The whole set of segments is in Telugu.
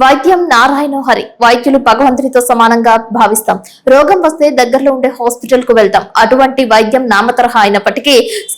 వైద్యం నారాయణ హరి. వైద్యులు భగవంతునితో సమానంగా భావిస్తాం. రోగం వస్తే దగ్గరలో ఉండే హాస్పిటల్కు వెళ్తాం. అటువంటి వైద్యం నామతరహా అయినప్పటికీ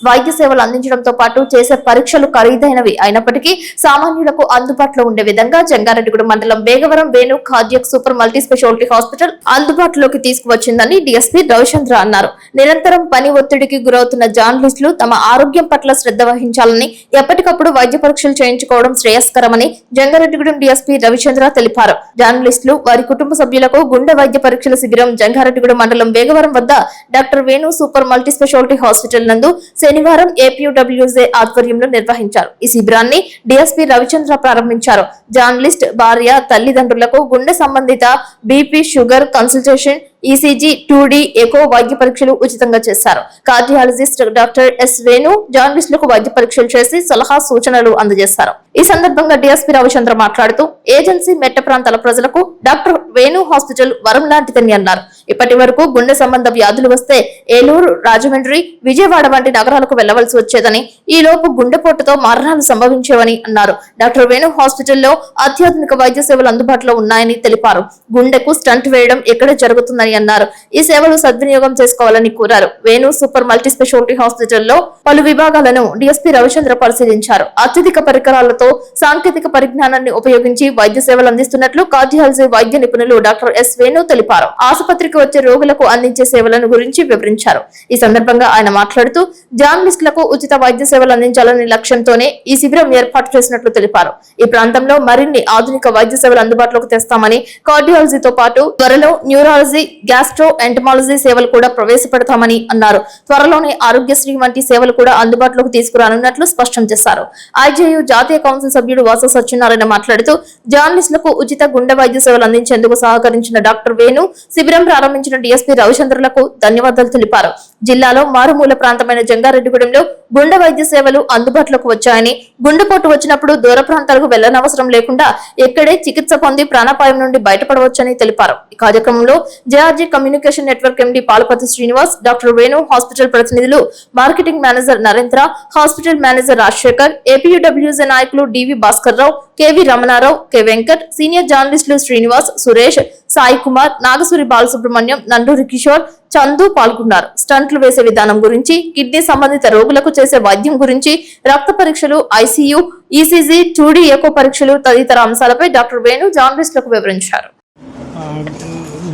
వైద్య సేవలు అందించడంతో పాటు చేసే పరీక్షలు ఖరీదైనవి అయినప్పటికీ సామాన్యులకు అందుబాటులో ఉండే విధంగా జంగారెడ్డిగూడ మండలం Begavaram Venu cardiac super multi speciality hospital అందుబాటులోకి తీసుకువచ్చిందని డిఎస్పీ రవిచంద్ర అన్నారు. నిరంతరం పని ఒత్తిడికి గురవుతున్న జర్నలిస్టులు తమ ఆరోగ్యం పట్ల శ్రద్ధ వహించాలని ఎప్పటికప్పుడు వైద్య పరీక్షలు చేయించుకోవడం శ్రేయస్కరమని జంగారెడ్డిగూడెం డిఎస్పీ రవిచంద్ర తెలిపారు. జర్నలిస్టులు వారి కుటుంబ సభ్యులకు గుండె వైద్య పరీక్షల శిబిరం జంగారెడ్డిగూడ మండలం వేగవరం వద్ద doctor Venu super multi speciality hospital నందు శనివారం ఏపీయూడబ్ల్యూజే ఆధ్వర్యంలో నిర్వహించారు. ఈ శిబిరాన్ని డిఎస్పీ రవిచంద్ర ప్రారంభించారు. జర్నలిస్ట్ భార్య తల్లిదండ్రులకు గుండె సంబంధిత BP sugar consultation ECG two D echo వైద్య పరీక్షలు ఉచితంగా చేశారు. కార్డియాలజిస్ట్ డాక్టర్ ఎస్ వేణు జర్నలిస్టులకు వైద్య పరీక్షలు చేసి సలహా సూచనలు అందజేశారు. ఈ సందర్భంగా డిఎస్పీ రవిచంద్ర మాట్లాడుతూ ఏజెన్సీ మెట్ట ప్రాంతాల ప్రజలకు డాక్టర్ వేణు హాస్పిటల్ వరం లాంటిదని అన్నారు. ఇప్పటి వరకు గుండె సంబంధ వ్యాధులు వస్తే ఏలూరు రాజమండ్రి విజయవాడ వంటి నగరాలకు వెళ్ళవలసి వచ్చేదని ఈ లోపు గుండెపోటుతో మరణాలు సంభవించేవని అన్నారు. డాక్టర్ వేణు హాస్పిటల్లో అత్యాధునిక వైద్య సేవలు అందుబాటులో ఉన్నాయని తెలిపారు. గుండెకు స్టంట్ వేయడం ఎక్కడ జరుగుతుందని అన్నారు. ఈ సేవలు సద్వినియోగం చేసుకోవాలని కోరారు. వేణు సూపర్ మల్టీ స్పెషాలిటీ హాస్పిటల్లో పలు విభాగాలను డిఎస్పీ రవిచంద్ర పరిశీలించారు. అత్యధిక పరికరాలతో సాంకేతిక పరిజ్ఞానాన్ని ఉపయోగించి వైద్య సేవలు అందిస్తున్నట్లు కార్డియాలజీ వైద్య నిపుణులు డాక్టర్ ఎస్ వేణు తెలిపారు. ఆసుపత్రి ఆసుపత్రికి వచ్చే రోగులకు అందించే సేవలను గురించి వివరించారు. ఈ సందర్భంగా ఆయన మాట్లాడుతూ జర్నలిస్టులకు ఉచిత వైద్య సేవలు అందించాలనే లక్ష్యంతోనే ఈ శిబిరం ఏర్పాటు చేసినట్లు తెలిపారు. ఈ ప్రాంతంలో మరిన్ని ఆధునిక వైద్య సేవలు అందుబాటులోకి తెస్తామని కార్డియాలజీతో పాటు త్వరలో న్యూరాలజీ గ్యాస్ట్రో ఎంటమాలజీ సేవలు కూడా ప్రవేశపెడతామని అన్నారు. త్వరలోనే ఆరోగ్యశ్రీ వంటి సేవలు కూడా అందుబాటులోకి తీసుకురానున్నట్లు స్పష్టం చేశారు. ఐజేయు జాతీయ కౌన్సిల్ సభ్యుడు వాస సత్యనారాయణ మాట్లాడుతూ జర్నలిస్టులకు ఉచిత గుండె వైద్య సేవలు అందించేందుకు సహకరించిన డాక్టర్ వేణు శిబిరం ప్రారంభించిన డిఎస్పీ రవిచంద్రులకు ధన్యవాదాలు తెలిపారు. జిల్లాలో మారుమూల ప్రాంతమైన జంగారెడ్డిగూడెంలో గుండె వైద్య సేవలు అందుబాటులోకి వచ్చాయని గుండెపోటు వచ్చినప్పుడు దూర ప్రాంతాలకు వెళ్ళనవసరం లేకుండా ఎక్కడే చికిత్స పొంది ప్రాణాపాయం నుండి బయటపడవచ్చని తెలిపారు. ఈ కార్యక్రమంలో JRG communication network MD Palapati Srinivas doctor Venu hospital ప్రతినిధులు marketing manager Narendra hospital manager Rajasekhar APUWJ నాయకులు DV Bhaskar Rao KV Ramanarao K Venkat senior జర్నలిస్టులు శ్రీనివాస్ సురేష్ సాయి కుమార్ నాగసూరి బాలసుబ్రహ్మణ్యం నండూరి కిషోర్ చందు పాల్గొన్నారు. స్టంట్లు వేసే విధానం గురించి కిడ్నీ సంబంధిత రోగులకు చేసే వైద్యం గురించి రక్త పరీక్షలు ఐసీయూ ఈసీజీ టూడీ ఎకో పరీక్షలు తదితర అంశాలపై డాక్టర్ వేణు జర్నలిస్టులకు వివరించారు.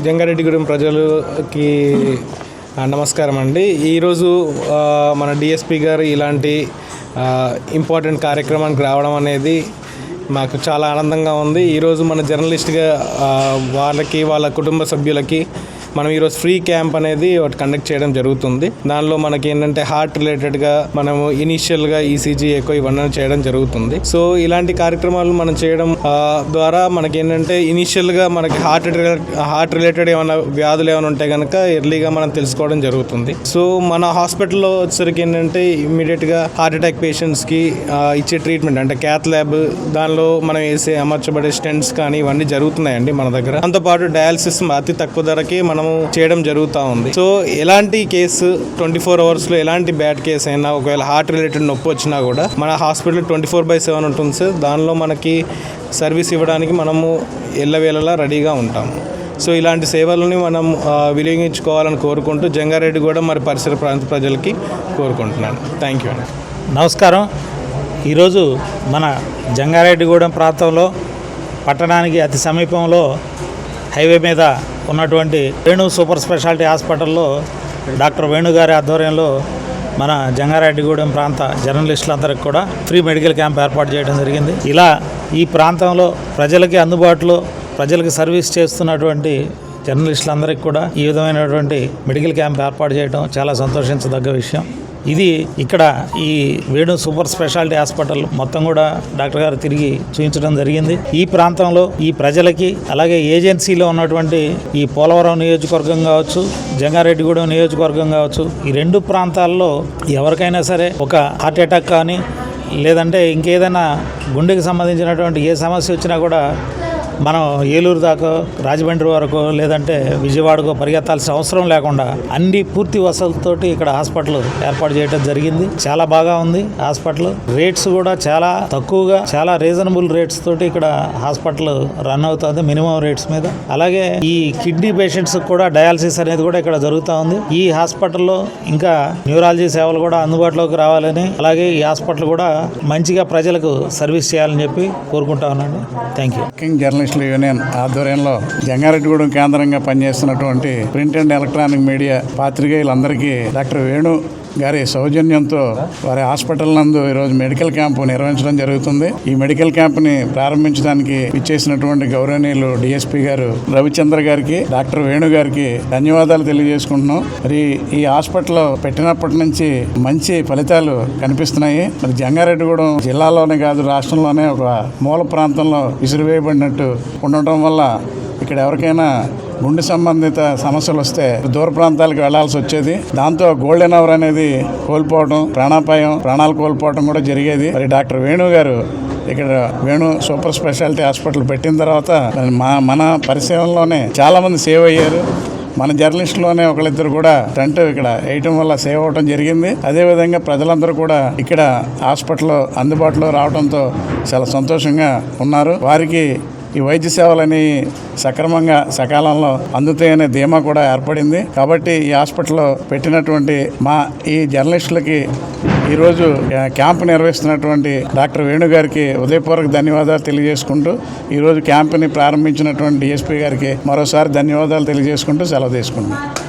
జంగారెడ్డిగూడెం ప్రజలకి నమస్కారం అండి ఈరోజు మన డిఎస్పి గారు ఇలాంటి ఇంపార్టెంట్ కార్యక్రమానికి రావడం అనేది మాకు చాలా ఆనందంగా ఉంది. ఈరోజు మన జర్నలిస్ట్గా వాళ్ళకి వాళ్ళ కుటుంబ సభ్యులకి మనం ఈరోజు ఫ్రీ క్యాంప్ అనేది ఒకటి కండక్ట్ చేయడం జరుగుతుంది. దానిలో మనకి ఏంటంటే హార్ట్ రిలేటెడ్గా మనము ఇనీషియల్గా ఈసీజీ ఎక్కువ ఇవన్నీ చేయడం జరుగుతుంది. సో ఇలాంటి కార్యక్రమాలు మనం చేయడం ద్వారా మనకి ఏంటంటే ఇనీషియల్గా మనకి హార్ట్ హార్ట్ రిలేటెడ్ ఏమైనా వ్యాధులు ఏమైనా ఉంటే కనుక ఎర్లీగా మనం తెలుసుకోవడం జరుగుతుంది. సో మన హాస్పిటల్లో వచ్చేసరికి ఏంటంటే ఇమ్మీడియట్గా హార్ట్ అటాక్ పేషెంట్స్కి ఇచ్చే ట్రీట్మెంట్ అంటే క్యాత్ ల్యాబ్ దానిలో మనం వేసే అమర్చబడే స్టెంట్స్ కానీ ఇవన్నీ జరుగుతున్నాయండి మన దగ్గర. దాంతోపాటు డయాలసిస్ అతి తక్కువ ధరకి మనం మనము చేయడం జరుగుతూ ఉంది. సో ఎలాంటి కేసు ట్వంటీ ఫోర్ అవర్స్లో ఎలాంటి బ్యాడ్ కేసు అయినా ఒకవేళ హార్ట్ రిలేటెడ్ నొప్పి వచ్చినా కూడా మన hospital twenty four by seven ఉంటుంది. సార్ దానిలో మనకి సర్వీస్ ఇవ్వడానికి మనము ఎల్లవేళలా రెడీగా ఉంటాము. సో ఇలాంటి సేవలని మనం వినియోగించుకోవాలని కోరుకుంటూ జంగారెడ్డి కూడా మరి పరిసర ప్రాంత ప్రజలకి కోరుకుంటున్నాను. థ్యాంక్ యూ అండి. నమస్కారం. ఈరోజు మన జంగారెడ్డిగూడెం ప్రాంతంలో పట్టణానికి అతి సమీపంలో హైవే మీద ఉన్నటువంటి వేణు సూపర్ స్పెషాలిటీ హాస్పిటల్లో డాక్టర్ వేణు గారి ఆధ్వర్యంలో మన జంగారెడ్డిగూడెం ప్రాంత జర్నలిస్టులందరికీ కూడా ఫ్రీ మెడికల్ క్యాంప్ ఏర్పాటు చేయడం జరిగింది. ఇలా ఈ ప్రాంతంలో ప్రజలకి అందుబాటులో ప్రజలకు సర్వీస్ చేస్తున్నటువంటి జర్నలిస్టులందరికీ కూడా ఈ విధమైనటువంటి మెడికల్ క్యాంప్ ఏర్పాటు చేయడం చాలా సంతోషించదగ్గ విషయం. ఇది ఇక్కడ ఈ వేణు సూపర్ స్పెషాలిటీ హాస్పిటల్ మొత్తం కూడా డాక్టర్ గారు తిరిగి చూపించడం జరిగింది. ఈ ప్రాంతంలో ఈ ప్రజలకి అలాగే ఏజెన్సీలో ఉన్నటువంటి ఈ పోలవరం నియోజకవర్గం కావచ్చు జంగారెడ్డిగూడెం నియోజకవర్గం కావచ్చు ఈ రెండు ప్రాంతాల్లో ఎవరికైనా సరే ఒక హార్ట్ అటాక్ కానీ లేదంటే ఇంకేదైనా గుండెకి సంబంధించినటువంటి ఏ సమస్య వచ్చినా కూడా మనం ఏలూరు దాకా రాజమండ్రి వరకు లేదంటే విజయవాడకు పరిగెత్తాల్సిన అవసరం లేకుండా అన్ని పూర్తి వసతులతోటి ఇక్కడ హాస్పిటల్ ఏర్పాటు చేయడం జరిగింది. చాలా బాగా ఉంది హాస్పిటల్. రేట్స్ కూడా చాలా తక్కువగా చాలా రీజనబుల్ రేట్స్ తోటి ఇక్కడ హాస్పిటల్ రన్ అవుతుంది మినిమం రేట్స్ మీద. అలాగే ఈ కిడ్నీ పేషెంట్స్ కూడా డయాలసిస్ అనేది కూడా ఇక్కడ జరుగుతూ ఉంది. ఈ హాస్పిటల్లో ఇంకా న్యూరాలజీ సేవలు కూడా అందుబాటులోకి రావాలని అలాగే ఈ హాస్పిటల్ కూడా మంచిగా ప్రజలకు సర్వీస్ చేయాలని చెప్పి కోరుకుంటా ఉన్నాను. Thank you. జర్నలిస్ట్ జర్నలిస్టుల యూనియన్ ఆధ్వర్యంలో జంగారెడ్డిగూడెం కేంద్రంగా పనిచేస్తున్నటువంటి ప్రింట్ అండ్ ఎలక్ట్రానిక్ మీడియా పాత్రికేయులందరికీ డాక్టర్ వేణు గారి సౌజన్యంతో వారి హాస్పిటల్ నందు ఈరోజు మెడికల్ క్యాంపు నిర్వహించడం జరుగుతుంది. ఈ మెడికల్ క్యాంప్ని ప్రారంభించడానికి ఇచ్చేసినటువంటి గౌరవనీయులు డిఎస్పీ గారు రవిచంద్ర గారికి డాక్టర్ వేణు గారికి ధన్యవాదాలు తెలియజేసుకుంటున్నాం. మరి ఈ హాస్పిటల్ పెట్టినప్పటి నుంచి మంచి ఫలితాలు కనిపిస్తున్నాయి. మరి జంగారెడ్డిగూడెం జిల్లాలోనే కాదు రాష్ట్రంలోనే ఒక మూల ప్రాంతంలో విసిరివేయబడినట్టు ఉండటం వల్ల ఇక్కడ ఎవరికైనా గుండె సంబంధిత సమస్యలు వస్తే దూర ప్రాంతాలకు వెళ్ళాల్సి వచ్చేది. దాంతో గోల్డెన్ అవర్ అనేది కోల్పోవడం ప్రాణాపాయం ప్రాణాలు కోల్పోవడం కూడా జరిగేది. మరి డాక్టర్ వేణు గారు ఇక్కడ వేణు సూపర్ స్పెషాలిటీ హాస్పిటల్ పెట్టిన తర్వాత మా మన పరిశీలనలోనే చాలా మంది సేవ్ అయ్యారు. మన జర్నలిస్టులోనే ఒకళ్ళిద్దరు కూడా టెంట్ ఇక్కడ వేయటం వల్ల సేవ్ అవడం జరిగింది. అదేవిధంగా ప్రజలందరూ కూడా ఇక్కడ హాస్పిటల్ అందుబాటులో రావడంతో చాలా సంతోషంగా ఉన్నారు. వారికి ఈ వైద్య సేవలని సక్రమంగా సకాలంలో అందుతాయనే ధీమా కూడా ఏర్పడింది. కాబట్టి ఈ హాస్పిటల్లో పెట్టినటువంటి మా ఈ జర్నలిస్టులకి ఈరోజు క్యాంప్ నిర్వహిస్తున్నటువంటి డాక్టర్ వేణు గారికి ఉదయపూర్వక ధన్యవాదాలు తెలియజేసుకుంటూ ఈరోజు క్యాంప్ని ప్రారంభించినటువంటి డిఎస్పీ గారికి మరోసారి ధన్యవాదాలు తెలియజేసుకుంటూ సెలవు తీసుకుంటున్నాను